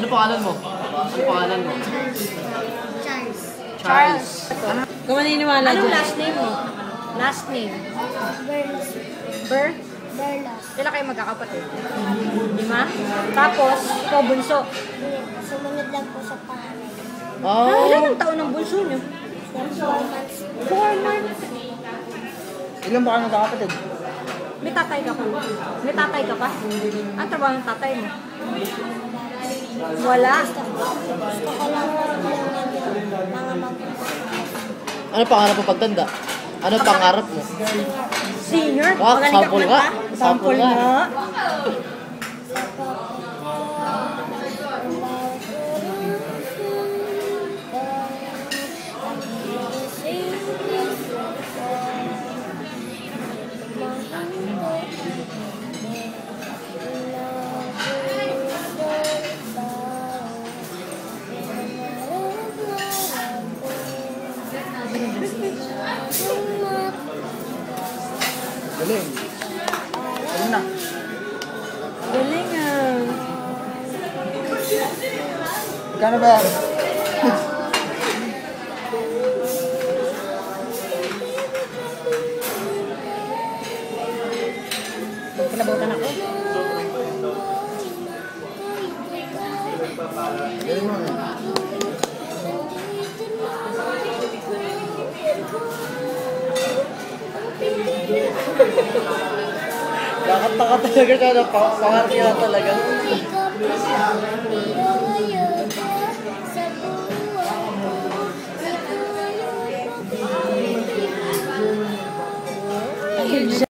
Ano pangalan mo? Ano pangalan mo? Charles. Charles. Kung maniniwala Anong dyan. last name mo? Last name. Berlas. Ber? Berlas. Sila kayo magkakapatid. Lima? Tapos, ikaw bunso. Sumunod lang po sa pangalan. Ah, Oh. ilan ang taon ng bunso niyo? Four months. Four months. Ilan ba kayo magkakapatid? May tatay ka pa. May tatay ka pa. Ang trabaho ng tatay mo? Wala. Gusto ko lang ng mga mag- Ano pangarap mo pagtanda? Ano pangarap mo? Senior? Ah, Magaling ka sample kumanta? Galing. Galing na. Galing ah. Magkano ba yan? Pinabutan ako. Galing mo. Kakanta ka talaga ka na pangarap ka talaga. Buwan,